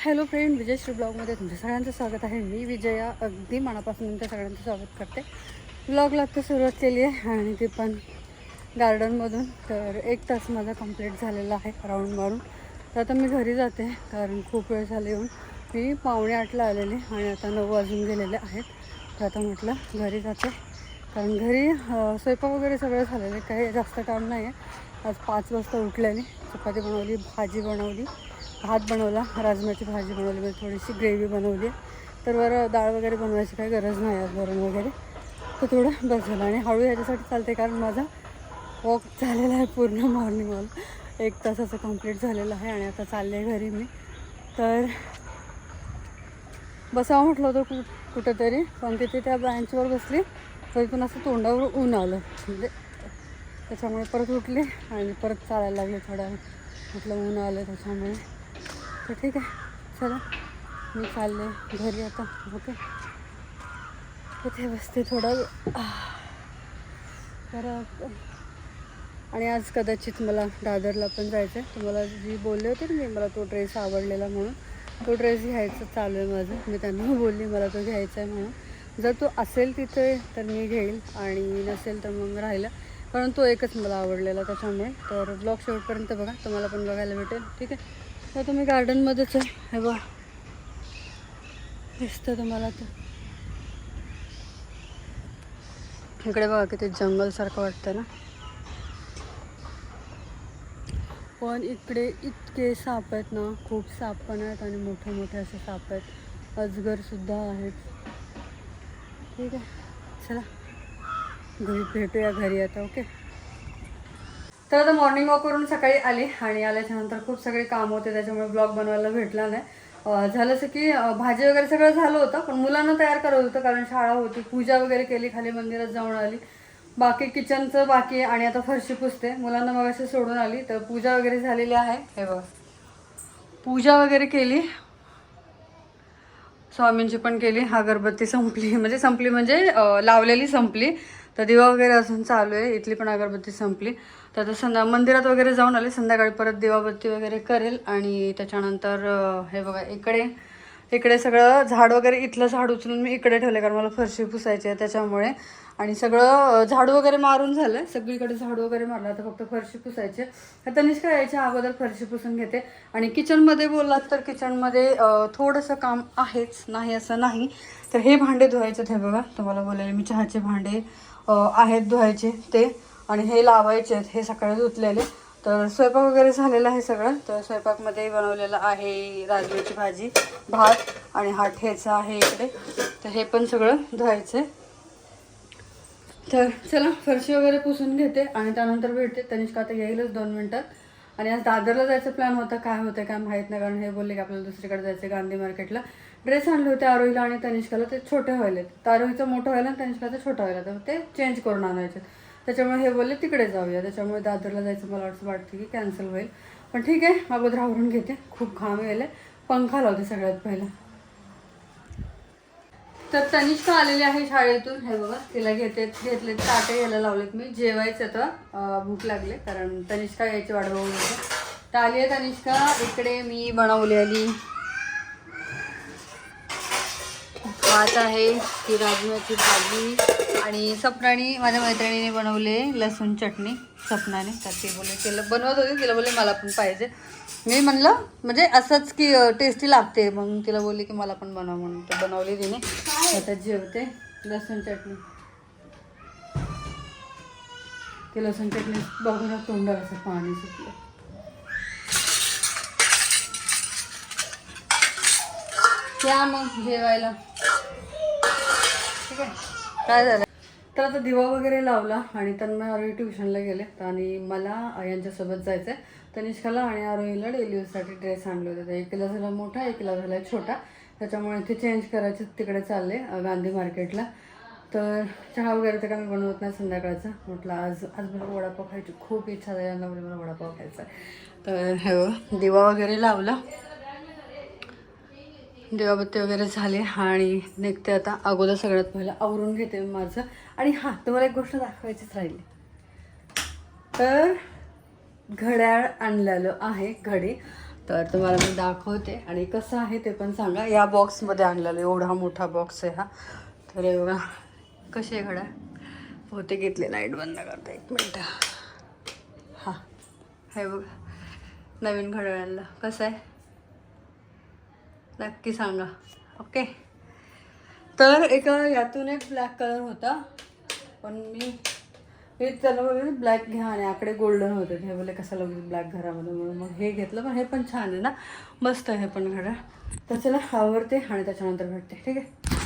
Hello friend विजयश्री ब्लॉगमध्ये तुमच्या सगळ्यांचं स्वागत आहे. मी विजया अगदी मनापासून तुमच्या सगळ्यांचं स्वागत करते. ब्लॉगला तर सुरुवात केली आहे आणि ती पण गार्डनमधून. तर एक तास माझा कंप्लीट झालेला आहे राऊंड मारून तर आता मी घरी जाते कारण खूप वेळ झाले येऊन. मी पावणे आठला आलेले आणि आता नऊ वाजून गेलेले आहेत. तर आता म्हटलं घरी जाते. कारण घरी स्वयंपाक वगैरे सगळं झालेलं आहे. काही जास्त काम नाही आहे आज पाच वाजता उठल्याने चपाती बनवली भाजी बनवली. भात बनवला राजमाची भाजी बनवली म्हणजे थोडीशी ग्रेव्ही बनवली. तर बरं डाळ वगैरे बनवायची काही गरज नाही आज वरण वगैरे. तर थोडं बस झालं आणि हळू ह्याच्यासाठी चालते कारण माझा वॉक झालेला आहे पूर्ण मॉर्निंग वॉल एक तासाचं कंप्लीट झालेलं आहे आणि आता चालले घरी मी. तर बसावं म्हटलं होतं कु कुठंतरी पण तिथे त्या ब्रँचवर बसली तरी पण असं तोंडावर ऊन आलं. म्हणजे त्याच्यामुळे परत उठले आणि परत चालायला लागले थोडा. वेळ. म्हटलं ऊन आलं त्याच्यामुळे. तर ठीक आहे. चला मी चालले घरी आता. ओके तिथे बसते थोडं. तर आणि आज कदाचित मला दादरला पण जायचं आहे तुम्हाला जी बोलले होते ना मी मला तो ड्रेस आवडलेला म्हणून तो ड्रेस घ्यायचं चालू आहे माझं. मी त्यांना बोलली मला तो घ्यायचा आहे म्हणून. जर तो असेल तिथे तर मी घेईल. आणि नसेल तर मग राहिलं. कारण तो एकच मला आवडलेला त्याच्यामुळे. तर ब्लॉग शेवटपर्यंत बघा. तुम्हाला पण बघायला भेटेल. ठीक आहे? तर तुम्ही गार्डनमध्येच आहे. हे दिसतं तुम्हाला तर इकडे बघा किती जंगलसारखं वाटतं ना. पण इकडे इतके साप आहेत ना खूप साप पण आहेत आणि मोठे मोठे असे साप आहेत. अजगरसुद्धा आहेत. ठीक आहे. चला. घरी भेटूया घरी आता ओके? तर आता मॉर्निंग वॉक करून सकाळी आली आणि आल्याच्यानंतर खूप सगळे काम होते त्याच्यामुळे ब्लॉग बनवायला भेटला नाही. झालं असं की भाजी वगैरे सगळं झालं होतं पण मुलांना तयार करत होतं कारण शाळा होती पूजा वगैरे केली खाली मंदिरात जाऊन आली. बाकी किचनचं बाकी आणि आता फरशी पुसते. मुलांना मग अशी सोडून आली तर पूजा वगैरे झालेली आहे. हे बघ. पूजा वगैरे केली. स्वामींची पण केली. अगरबत्ती संपली. म्हणजे संपली म्हणजे लावलेली संपली. तर दिवा वगैरे अजून चालू आहे. इथली पण अगरबत्ती संपली. तर आता संध्या मंदिरात वगैरे जाऊन आले. संध्याकाळी परत देवाबत्ती वगैरे करेल आणि त्याच्यानंतर हे बघा इकडे इकडे सगळं झाड वगैरे इथलं झाड उचलून मी इकडे ठेवले कारण मला फरशी पुसायची आहे त्याच्यामुळे. आणि सगळं झाडू वगैरे मारून झालं सगळीकडे झाडू वगैरे मारलं. आता फक्त फरशी पुसायचे तर तनिष्का यायच्या अगोदर फरशी पुसून घेते. आणि किचनमध्ये बोललात तर किचनमध्ये थोडंसं काम आहेच. नाही असं नाही. तर हे भांडे धुवायचे हे बघा. तुम्हाला बोललेले मी चहाचे भांडे आहेत धुवायचे ते. आणि हे लावायचे आहेत हे सकाळी धुतलेले. तर स्वयंपाक वगैरे झालेला आहे सगळं. तर स्वयंपाकमध्ये बनवलेलं आहे राजमीची भाजी भात आणि हा ठेचा आहे इकडे. तर हे पण सगळं धुवायचं तर चला फरशी वगैरे पुसून घेते आणि त्यानंतर भेटते. तनिष्का आता येईलच दोन मिनटात. आणि आज दादरला जायचं प्लॅन होता. काय होतं काय माहीत नाही कारण हे बोलले की आपल्याला दुसरीकडे जायचं गांधी मार्केटला ड्रेस आणले होते आरोहीला आणि तनिष्काला. ते छोटे व्हायले तर आरोहीचं मोठं व्हायला आणि तनिष्काचं छोटं व्हायला. तर ते चेंज करून आणायचे त्याच्यामुळे हे बोलले तिकडे जाऊया. त्याच्यामुळे दादरला जायचं मला वाटतं वाटतं की कॅन्सल होईल. पण ठीक आहे अगोदर आवरून घेते. खूप घाम यायला पंखा लावते सगळ्यात पहिला. तर तनिष्का आलेली आहे शाळेतून. हे बघा तिला घेते घेतले ताटे घ्यायला लावलेत मी. जेवायचं तर भूक लागले कारण तनिष्का यायची वाट बघून तर आली आहे तनिष्का. इकडे मी बनवलेली भात आहे ती राजमाची भाजी आणि सपनाने माझ्या मैत्रिणीने बनवले लसूण चटणी सपनाने. तर ती बोलले तिला बनवत होती. तिला बोलले मला पण पाहिजे. मी म्हणलं म्हणजे असंच की टेस्टी लागते. मग तिला बोलले की मला पण बनव म्हणून. तर बनवली तिने. आता जेवते. लसूण चटणी. ते लसूण चटणी बघून तोंडावर असं पाणी सुटलं. या मग जेवायला. काय झालं? तर आता दिवा वगैरे लावला आणि तन्मय आरोही ट्युशनला गेले. आणि मला यांच्यासोबत जायचं आहे तनिष्काला आणि आरोहीला डेली यूजसाठी ड्रेस आणले होते. तर एकीला झाला मोठा एकीला झाला छोटा. त्याच्यामुळे ते चेंज करायचे तिकडे चालले गांधी मार्केटला तर चहा वगैरे तर काही बनवत नाही संध्याकाळचा. म्हटलं आज आज मला वडापाव खायची खूप इच्छा झाली यांना मला वडापाव खायचा आहे. तर हे दिवा वगैरे लावला. देवाबत्ती वगैरे झाले. आणि निघते आता अगोदर सगळ्यात पहिलं आवरून घेते माझं. आणि हां तुम्हाला एक गोष्ट दाखवायचीच राहिली. तर घड्याळ आणलेलं आहे घडी. तर तुम्हाला मी दाखवते. आणि कसं आहे ते पण सांगा. या बॉक्समध्ये आणलेलं एवढा मोठा बॉक्स आहे हा. तर एवढा बघा कशी आहे घड्याळ? होते घेतले लाइट बंद करता. एक मिनटं. हां हे बघा. नवीन घड्याळ आणलं. कसं आहे? नक्की सांगा. ओके तर एका यातून एक ब्लॅक कलर होता. पण मी हे त्याला बोलले ब्लॅक घ्या आणि आकडे गोल्डन होते. हे बोलले कशाला ब्लॅक घरामध्ये? म्हणून मग हे घेतलं. पण हे पण छान आहे ना. मस्त आहे हे पण घड्याळ तर चला आवडते आणि त्याच्यानंतर भेटते. ठीक आहे?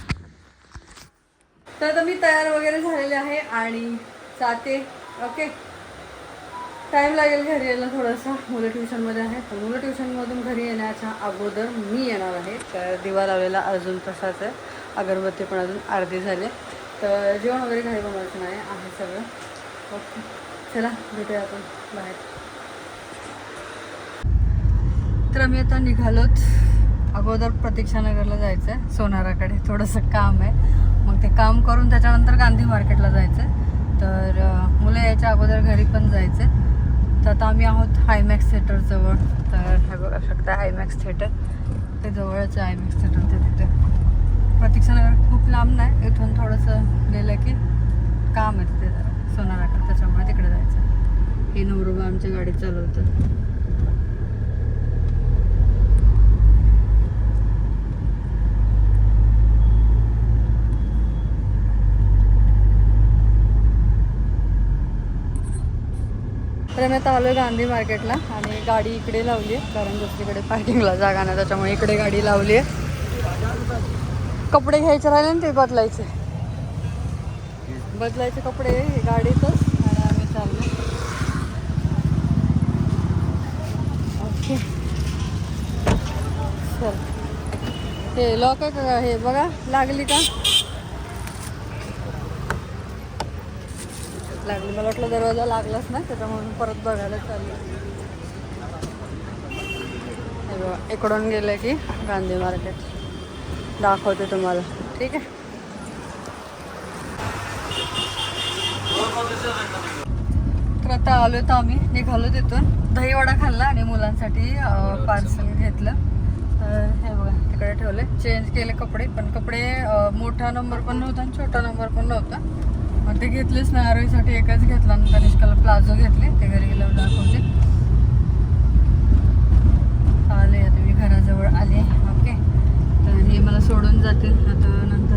तर आता मी तयार वगैरे झालेले आहे आणि जाते. ओके टाईम लागेल घरी यायला थोडंसं. मुलं ट्युशनमध्ये आहे तर मुलं ट्युशनमधून घरी येण्याच्या अगोदर मी येणार आहे. तर दिवा लावलेला अजून तसाच आहे. अगरबत्ती पण अजून अर्धी झाली. तर जेवण वगैरे घरी बनवायचं नाही आहे सगळं. ओके. चला भेटूया आपण. बाहेर तर आम्ही आता निघालोत. अगोदर प्रतीक्षानगरला जायचं आहे सोनाराकडे. थोडंसं काम आहे. मग ते काम करून त्याच्यानंतर गांधी मार्केटला जायचं आहे तर मुलं यायच्या अगोदर घरी पण जायचं आहे तर आता आम्ही आहोत हायमॅक्स थिएटरजवळ तर हे बघा शकता हायमॅक्स थिएटर ते जवळच आहे हायमॅक्स थिएटर ते तिथे. प्रतीक्षानगर खूप लांब नाही इथून थोडंसं गेलं की काम आहे तिथे जरा. सोनाराकडे त्याच्यामुळे तिकडे जायचं हे नवरोबा आमची गाडी चालवतं तर मी आता आलो गांधी मार्केटला आणि गाडी इकडे लावली आहे कारण दुसरीकडे पार्किंगला जागा नाही त्याच्यामुळे इकडे गाडी लावली आहे कपडे घ्यायचे राहिले ना ते बदलायचे. बदलायचे कपडे गाडीतच. आणि आम्ही चाललो. ओके. चल. हे लॉक आहे का? हे बघा लागली का? लागली. मला वाटलं दरवाजा लागलाच ना त्याच्यामुळे परत बघायला चालली. हे बघा इकडून गेलं की गांधी मार्केट. दाखवते तुम्हाला. ठीक आहे? तर आता आलो तर आम्ही. निघालो तिथून. दहीवडा खाल्ला आणि मुलांसाठी पार्सल घेतलं. तर हे बघा तिकडे ठेवले. चेंज केले कपडे पण कपडे मोठा नंबर पण नव्हता आणि छोटा नंबर पण नव्हता. मग ते घेतलेच नाही आरोहीसाठी एकच घेतला आणि तनिष्काला प्लाझो घेतले ते घरी गेल्यावर दाखवते. आले आता मी घराजवळ आले ओके. तर हे मला सोडून जातील आता नंतर